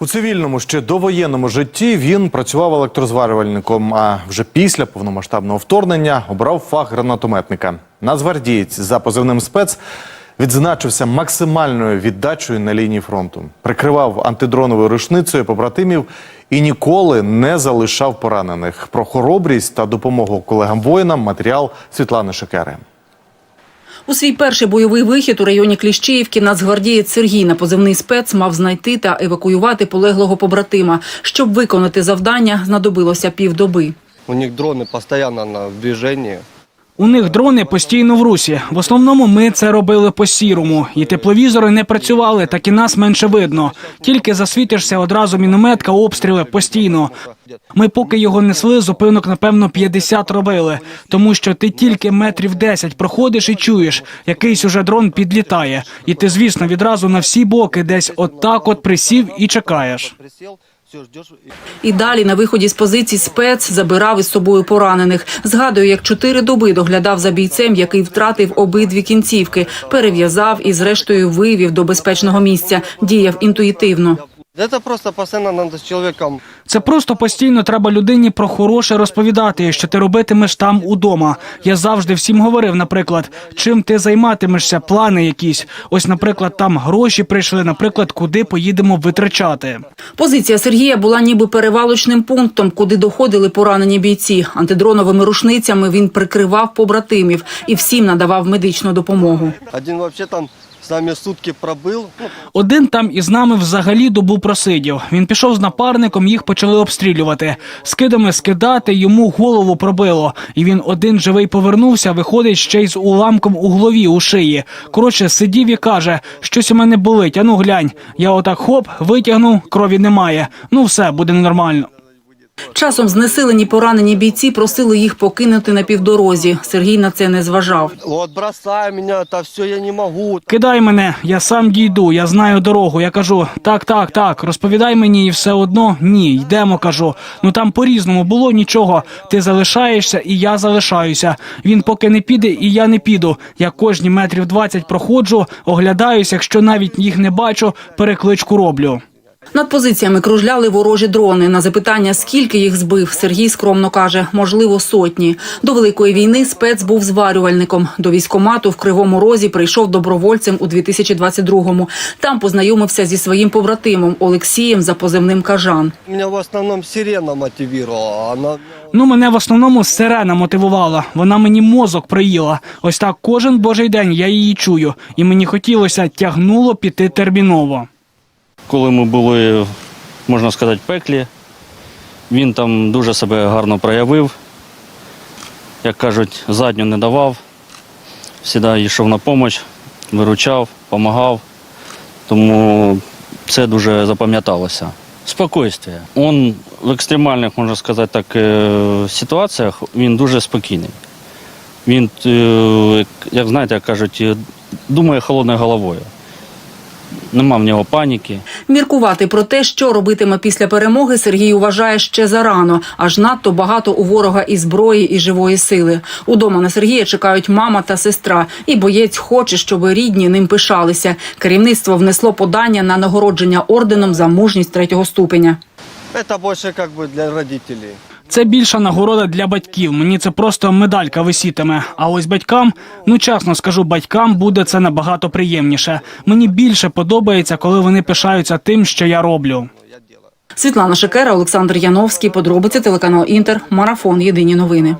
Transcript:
У цивільному ще довоєнному житті він працював електрозварювальником. А вже після повномасштабного вторгнення обрав фах гранатометника. Нацгвардієць за позивним спец відзначився максимальною віддачею на лінії фронту. Прикривав антидроновою рушницею побратимів і ніколи не залишав поранених. Про хоробрість та допомогу колегам воїнам матеріал Світлани Шекери. У свій перший бойовий вихід у районі Кліщеївки нацгвардієць Сергій на позивний спец мав знайти та евакуювати полеглого побратима. Щоб виконати завдання, знадобилося півдоби. У них дрони постоянно на в движении. У них дрони постійно в русі. В основному ми це робили по сірому. І тепловізори не працювали, так і нас менше видно. Тільки засвітишся одразу мінометка, обстріли постійно. Ми поки його несли, зупинок напевно 50 робили, тому що ти тільки метрів 10 проходиш і чуєш, якийсь уже дрон підлітає, і ти, звісно, відразу на всі боки десь отак от присів і чекаєш. І далі на виході з позицій спец забирав із собою поранених. Згадую, як чотири доби доглядав за бійцем, який втратив обидві кінцівки, перев'язав і, зрештою, вивів до безпечного місця. Діяв інтуїтивно. Це просто постійно надо з человеком Це просто постійно треба людині про хороше розповідати, що ти робитимеш там удома. Я завжди всім говорив, наприклад, чим ти займатимешся, плани якісь. Ось, наприклад, там гроші прийшли, наприклад, куди поїдемо витрачати. Позиція Сергія була ніби перевалочним пунктом, куди доходили поранені бійці. Антидроновими рушницями він прикривав побратимів і всім надавав медичну допомогу. Один вообще там нами сутки пробыл. Ну, Один там із нами взагалі добу просидів. Він пішов з напарником, їх почали обстрілювати. Скидами скидати йому голову пробило. І він один живий повернувся, виходить ще й з уламком у голові у шиї. Коротше, сидів і каже, щось у мене болить. Ану глянь. Я отак хоп, витягнув, крові немає. Ну все, буде нормально. Часом знесилені поранені бійці просили їх покинути на півдорозі. Сергій на це не зважав. вот бросай меня, это все я не могу. Кидай мене, я сам дійду, я знаю дорогу. Я кажу, так, так, так, розповідай мені, і все одно ні, йдемо. кажу. Ну там по-різному було нічого. Ти залишаєшся, і я залишаюся. Він поки не піде, і я не піду. Я кожні метрів 20 проходжу, оглядаюся, якщо навіть їх не бачу, перекличку роблю. Над позиціями кружляли ворожі дрони. На запитання, скільки їх збив, Сергій скромно каже, можливо, сотні. До Великої війни спец був зварювальником. До військомату в Кривому Розі прийшов добровольцем у 2022-му. Там познайомився зі своїм побратимом Олексієм за позивним Кажан. Меня в основном сирена мотивировала. Она Ну, мене в основному сирена мотивувала. Вона мені мозок приїла. Ось так кожен божий день я її чую, і мені хотілося тягнуло піти терміново. Коли ми були, можна сказати, в пеклі. Він там дуже себе гарно проявив. Як кажуть, задню не давав. Всіда йшов на допомогу, виручав, допомагав. Тому це дуже запам'яталося. Спокойствие. Он в екстремальних, можна сказати так, е, ситуаціях він дуже спокійний. Він, е, як знаєте, як кажуть, е, думає холодною головою. Нема в нього паніки. Міркувати про те, що робитиме після перемоги, Сергій вважає ще зарано. Аж надто багато у ворога і зброї, і живої сили. Удома на Сергія чекають мама та сестра. І боєць хоче, щоб рідні ним пишалися. Керівництво внесло подання на нагородження орденом за мужність третього ступеня. Це більше як би для родителей. Це більша нагорода для батьків. Мені це просто медалька висітиме. А ось батькам, ну чесно скажу, батькам буде це набагато приємніше. Мені більше подобається, коли вони пишаються тим, що я роблю. Світлана Шекера, Олександр Яновський. Подробиці телеканал Інтер. Марафон. Єдині новини.